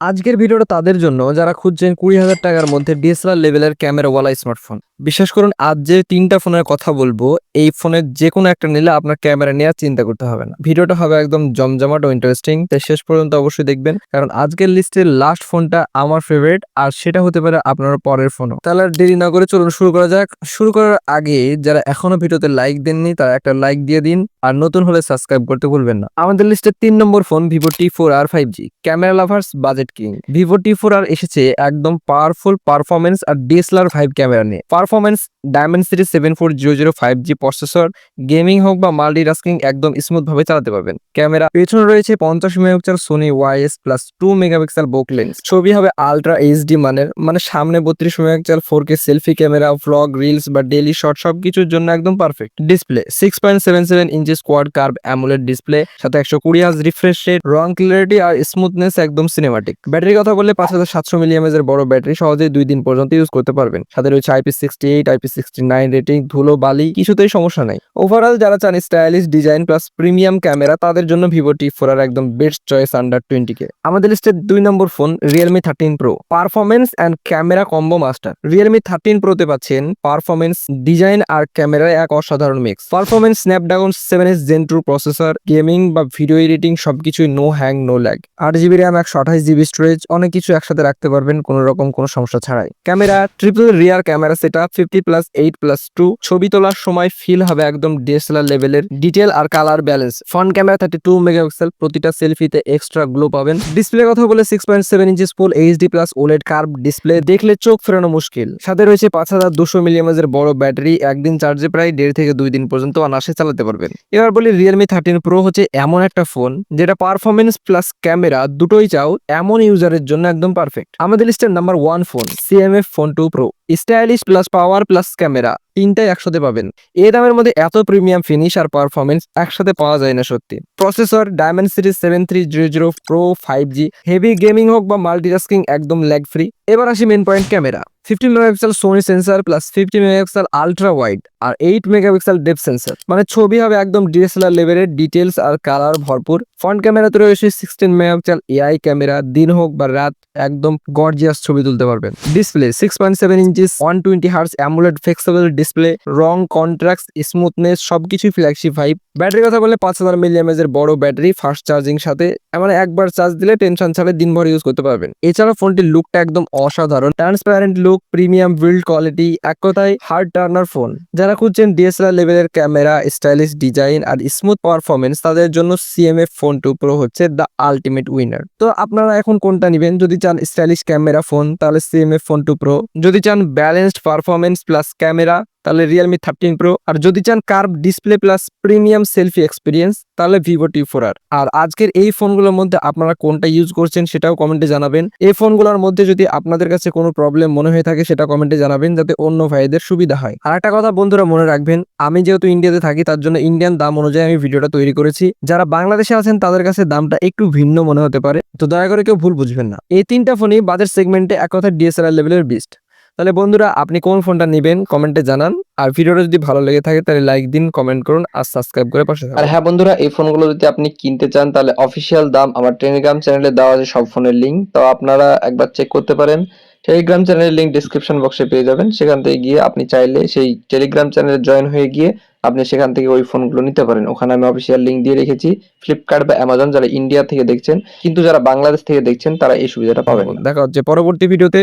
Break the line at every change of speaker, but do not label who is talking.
আজকের ভিডিওটা তাদের জন্য, যারা খুঁজছেন কুড়ি হাজার টাকার মধ্যে ডিএসএলআর লেভেলের ক্যামেরাওয়ালা স্মার্টফোন। বিশ্বাস করুন, আজ যে তিনটা ফোনের কথা বলব, এই ফোনের যে কোনো একটা নিলে আপনার ক্যামেরা নেওয়ার চিন্তা করতে হবে না। ভিডিওটা হবে একদম জমজমাট ও ইন্টারেস্টিং তাই শেষ পর্যন্ত অবশ্যই দেখবেন, কারণ আজকের লিস্টের লাস্ট ফোনটা আমার ফেভারিট আর সেটা হতে পারে আপনার পরের ফোনও তাহলে দেরি না করে চলুন শুরু করা যাক। শুরু করার আগে যারা এখনও ভিডিওতে লাইক দেননি, তারা একটা লাইক দিয়ে দিন, আর নতুন হলে সাবস্ক্রাইব করতে ভুলবেন না। আমাদের লিস্টের তিন নম্বর phone Vivo T four R five G camera lovers budget king Vivo T four R এসেছে একদম পাওয়ারফুল পারফরমেন্স আর ডিএসএলআর ফাইভ ক্যামেরা নিয়ে। Performance Dimensity seven four zero zero five G processor gaming হোক বা মাল্টি টাস্কিং একদম smooth ভাবে চালাতে পারবেন। ক্যামেরা পেছনে রয়েছে পঞ্চাশ megapixel Sony YS plus two megapixel bokeh lens ছবি হবে আলট্রা এইচডি মানের মানে সামনে বত্রিশ megapixel four K selfie camera vlog reels বা ডেইলি শট সবকিছুর জন্য একদম perfect display six point seven seven inch quad curve AMOLED display সাথে একশো কুড়ি হাজ রিফ্রেশ রেট রং ক্লিয়ারিটি আর স্মুথনেস একদম সিনেমাটিক ব্যাটারির কথা বললে পাঁচ হাজার সাতশো মিলিয়ামেজ এর বড় ব্যাটারি সহজেই দুই দিন পর্যন্ত ইউজ করতে পারবেন। সাথে রয়েছে IP sixty eight IP sixty nine rating ধুলো, বালি, কিছুতেই সমস্যা নাই। ওভারঅল যারা চান stylish design plus premium camera তাদের জন্য ভিভো টি ফোর আর একদম best choice under twenty K আমাদের লিস্টের দুই নম্বর phone Realme thirteen pro performance and camera combo master Realme thirteen প্রোতে পাচ্ছেন পারফরমেন্স ডিজাইন আর ক্যামেরার এক অসাধারণ mix performance Snapdragon seven S Gen two processor gaming বা ভিডিও এডিটিং সবকিছুই নো হ্যাং নো ল্যাগ আট জিবি র্যাম একশো আঠাশ জিবি স্টোরেজ অনেক কিছু একসাথে রাখতে পারবেন, কোনো রকম কোনো সমস্যা ছাড়াই। Camera triple rear camera set up fifty plus eight plus two ছবি তোলার সময় ফিল হবে একদম ডিএসএলআর লেভেলের ডিটেল আর colour balance front camera thirty two megapixel প্রতিটা সেলফিতে এক্সট্রা গ্লো পাবেন। ডিসপ্লে কথা বলে six point seven inches full HD plus OLED curve display দেখলে চোখ ফেরানো মুশকিল। সাথে রয়েছে পাঁচ হাজার দুশো মিলিয়ামেজ এর বড় ব্যাটারি একদিন চার্জে প্রায় দেড় থেকে দুই দিন পর্যন্ত অনাসে চালাতে পারবেন। এবার বলি রিয়েলমি থার্টিন প্রো হচ্ছে এমন একটা ফোন যেটা পারফরমেন্স প্লাস ক্যামেরা দুটোই চাও, এমন ইউজারের জন্য একদম পারফেক্ট আমাদের লিস্টের number one phone CMF phone two pro stylish plus power plus camera তিনটাই একসাথে পাবেন। এ দামের মধ্যে এত প্রিমিয়াম ফিনিশ আর পারফরমেন্স একসাথে পাওয়া যায় না সত্যি। Processor Dimensity seven three zero zero pro five G heavy gaming হোক বা মাল্টিটাস্কিং একদম ল্যাগ ফ্রি এবার আসি main point camera fifty megapixel Sony sensor plus fifty megapixel ultra wide আর এইট মেগাপিক্সেল ডেপ সেন্সার মানে ছবি হবে একদম ডিএসএলআর লেভেলের ডিটেলস আর কালার ভরপুর। ফ্রন্ট ক্যামেরাতে রয়েছে সিক্সটিন মেগাপিক্সেল এআই ক্যামেরা দিন হোক বা রাত, একদম গর্জিয়াস ছবি তুলতে পারবেন। Display six point seven inches one twenty hertz AMOLED flexible display রং কন্ট্রাক্ট স্মুথনেস সবকিছুই ফ্ল্যাগশিপ ফাইভ ব্যাটারি কথা বলে পাঁচ হাজার মিলিয়ামেজ এর বড় ব্যাটারি ফাস্ট চার্জিং সাথে। মানে একবার চার্জ দিলে টেনশন ছাড়ে, দিনভর ইউজ করতে পারবেন। এছাড়া ফোনটির লুকটা একদম অসাধারণ। Transparent look premium build quality এক কথায় হার্ড টার্নার ফোন যারা খুঁজছেন ডিএসএলআর লেভেলের ক্যামেরা স্টাইলিশ ডিজাইন আর স্মুথ পারফরমেন্স তাদের জন্য সিএমএ ফোন টু প্রো হচ্ছে দ্য আলটিমেট উইনার তো আপনারা এখন কোনটা নেবেন? যদি চান স্টাইলিশ ক্যামেরা ফোন তাহলে সিএমএ ফোন টু প্রো যদি চান ব্যালেন্সড পারফরমেন্স প্লাস ক্যামেরা তাহলে রিয়েলমি থার্টিন প্রো আর যদি চান curve display plus premium selfie experience তাহলে ভিভো টি ফোর আর আর আজকের এই ফোনগুলোর মধ্যে আপনারা কোনটা ইউজ করছেন সেটাও কমেন্টে জানাবেন। এই ফোনগুলোর মধ্যে যদি আপনাদের কাছে কোনো প্রবলেম মনে হয়ে থাকে সেটা কমেন্টে জানাবেন, যাতে অন্য ভাইদের সুবিধা হয়। আর একটা কথা বন্ধুরা মনে রাখবেন, আমি যেহেতু ইন্ডিয়াতে থাকি, তার জন্য ইন্ডিয়ান দাম অনুযায়ী আমি ভিডিওটা তৈরি করেছি। যারা বাংলাদেশে আছেন, তাদের কাছে দামটা একটু ভিন্ন মনে হতে পারে। তো দয়া করে কেউ ভুল বুঝবেন না। এই তিনটা ফোনই বাজার সেগমেন্টে এক কথা ডিএসএলআর লেভেলের বিস্ট তাহলে বন্ধুরা আপনি কোন ফোনটা নেবেন কমেন্টে জানান। আর ভিডিওটা যদি ভালো লেগে থাকে তাহলে লাইক দিন কমেন্ট করুন আর সাবস্ক্রাইব করে পাশে
আর হ্যাঁ বন্ধুরা এই ফোনগুলো যদি আপনি কিনতে চান তাহলে অফিসিয়াল দাম আমার টেলিগ্রাম চ্যানেলে দেওয়া আছে সব ফোনের লিঙ্ক তো আপনারা একবার চেক করতে পারেন। টেলিগ্রাম চ্যানেলের লিঙ্ক ডিসক্রিপশন বক্সে পেয়ে যাবেন। সেখান থেকে গিয়ে আপনি চাইলে সেই টেলিগ্রাম চ্যানেলে জয়েন হয়ে গিয়ে আপনি সেখান থেকে ওই ফোনগুলো নিতে পারেন। ওখানে আমি অফিসিয়াল লিঙ্ক দিয়ে রেখেছি। ফ্লিপকার্ট বা অ্যামাজন যারা ইন্ডিয়া থেকে দেখছেন কিন্তু যারা বাংলাদেশ থেকে দেখছেন তারা এই সুবিধাটা পাবেন।
দেখা হচ্ছে পরবর্তী ভিডিওতে